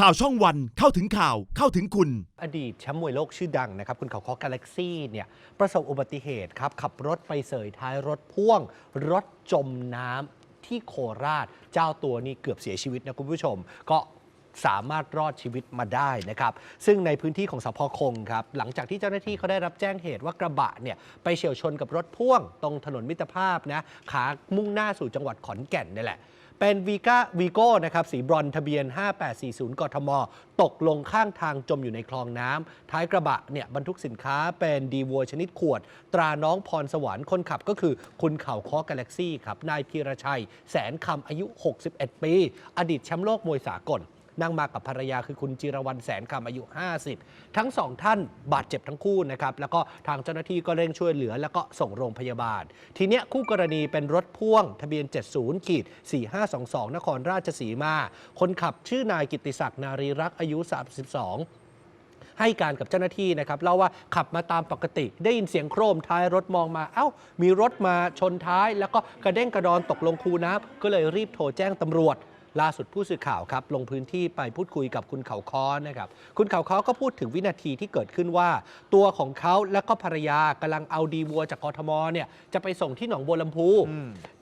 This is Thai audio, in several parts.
ข่าวช่องวันเข้าถึงข่าวเข้าถึงคุณ อดีตแชมป์มวยโลกชื่อดังนะครับ คุณเขาคอกาแล็กซี่เนี่ยประสบอุบัติเหตุครับ ขับรถไปเสยท้ายรถพ่วง รถจมน้ำที่โคราช เจ้าตัวนี่เกือบเสียชีวิตนะคุณผู้ชม ก็สามารถรอดชีวิตมาได้นะครับ ซึ่งในพื้นที่ของสพคงครับ หลังจากที่เจ้าหน้าที่เขาได้รับแจ้งเหตุว่ากระบะเนี่ยไปเฉียวชนกับรถพ่วง ตรงถนนมิตรภาพนะขามุ่งหน้าสู่จังหวัดขอนแก่นนี่แหละ เป็นวีก้าวีโก้นะครับสีบรอนทะเบียน 5840 กทม ตกลงข้างทางจมอยู่ในคลองน้ำท้ายกระบะเนี่ยบรรทุกสินค้าเป็นดีวัวชนิดขวด ตราน้องพรสวรรค์คนขับก็คือคุณเข่าคอกาแล็กซี่ครับนายพีรชัย แสนคำอายุ 61 ปี อดีตแชมป์โลกมวยสากล นั่งมากับภรรยาคือคุณจิรวรรณแสนคำอายุ 50 ทั้งสองท่านบาดเจ็บทั้งคู่นะครับแล้วก็ทางเจ้าหน้าที่ก็เร่งช่วยเหลือ แล้วก็ส่งโรงพยาบาล ทีเนี้ยคู่กรณีเป็นรถพ่วง ทะเบียน 70ขีด4522 นครราชสีมา คนขับชื่อนายกิติศักดิ์นารีรักษ์อายุ 32ให้การกับเจ้าหน้าที่นะครับเล่าว่าขับมาตามปกติ ได้ยินเสียงโครมท้ายรถมองมาเอ้า มีรถมาชนท้าย แล้วก็กระเด้งกระดอนตกลงคูน้ำก็เลยรีบโทรแจ้งตำรวจ ล่าสุดผู้สื่อข่าวครับลงพื้นที่ไปพูดคุยกับคุณเขาค้อนะครับ คุณเขาค้อก็พูดถึงวินาทีที่เกิดขึ้นว่า ตัวของเขาและก็ภรรยากำลังเอาดีวัวจากกทมเนี่ยจะไปส่งที่หนองบัวลำพู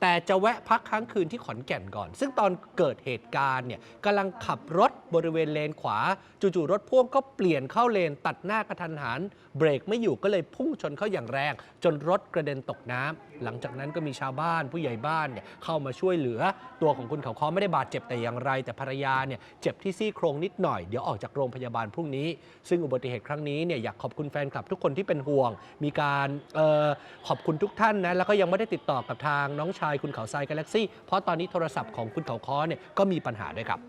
แต่จะแวะพักค้างคืนที่ขอนแก่นก่อน ซึ่งตอนเกิดเหตุการณ์เนี่ยกำลังขับรถบริเวณเลนขวา จู่ๆรถพ่วงก็เปลี่ยนเข้าเลนตัดหน้ากระทันหันเบรกไม่อยู่ก็เลยพุ่งชนเขาอย่างแรง จนรถกระเด็นตกน้ำหลังจากนั้นก็มีชาวบ้านผู้ใหญ่บ้านเนี่ยเข้ามาช่วยเหลือ ตัวของคุณเขาค้อไม่ได้บาดเจ็บแต่อย่างไร แต่ภรรยาเนี่ยเจ็บที่ซี่โครงนิดหน่อย เดี๋ยวออกจากโรงพยาบาลพรุ่งนี้ ซึ่งอุบัติเหตุครั้งนี้เนี่ยอยากขอบคุณแฟนคลับทุกคนที่เป็นห่วง มีการเออขอบคุณทุกท่านนะแล้วก็ยังไม่ได้ติดต่อกับทางน้องชายคุณเขาทรายกาแล็กซี่เพราะตอนนี้โทรศัพท์ของคุณเขาค้อเนี่ยก็มีปัญหาด้วยครับ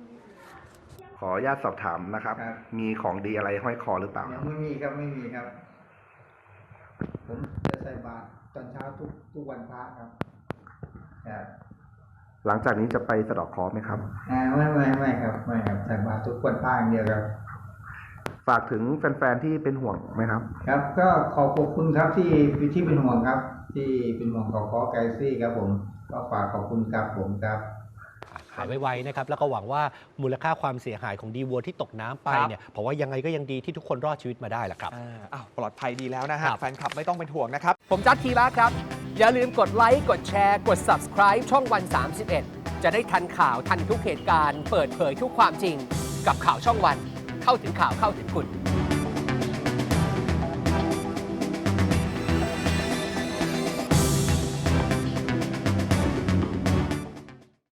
ขออนุญาตสอบถามนะครับ ครับ มีของดีอะไรห้อยคอหรือเปล่าคยัรังบไม่มีครับไม่มีครับ ผมจะใส่บาตรตอนเช้าทุกทุกวันพระครับครับ หลังจากนี้จะไปสะเดอกคอไหมครับ อ่าไม่ไม่ไม่ครับไม่ครับใส่บาตรทุกวันพระอย่างเดียวครับ ฝากถึงแฟนๆที่เป็นห่วงไหมครับ ครับ ก็ขอบคุณครับที่ที่เป็นห่วงครับ ที่เป็นห่วงขอขอไกซี่ครับผมก็ฝากขอบคุณครับผมครับ หายไวๆนะครับ แล้วก็หวังว่ามูลค่าความเสียหายของดีวัวที่ตกน้ำไปครับเนี่ยผมว่ายังไงก็ยังดีที่ทุกคนรอดชีวิตมาได้แหละครับ อ่าอ้าวปลอดภัยดีแล้วนะฮะ ครับ แฟนคลับไม่ต้องเป็นห่วงนะครับ ผมจัดทีละครับ อย่าลืมกดไลค์ กดแชร์ กด subscribe ช่องวัน 31 จะได้ทันข่าวทันทุกเหตุการณ์ เปิดเผยทุกความจริง กับข่าวช่องวัน เข้าถึงข่าวเข้าถึงคุณ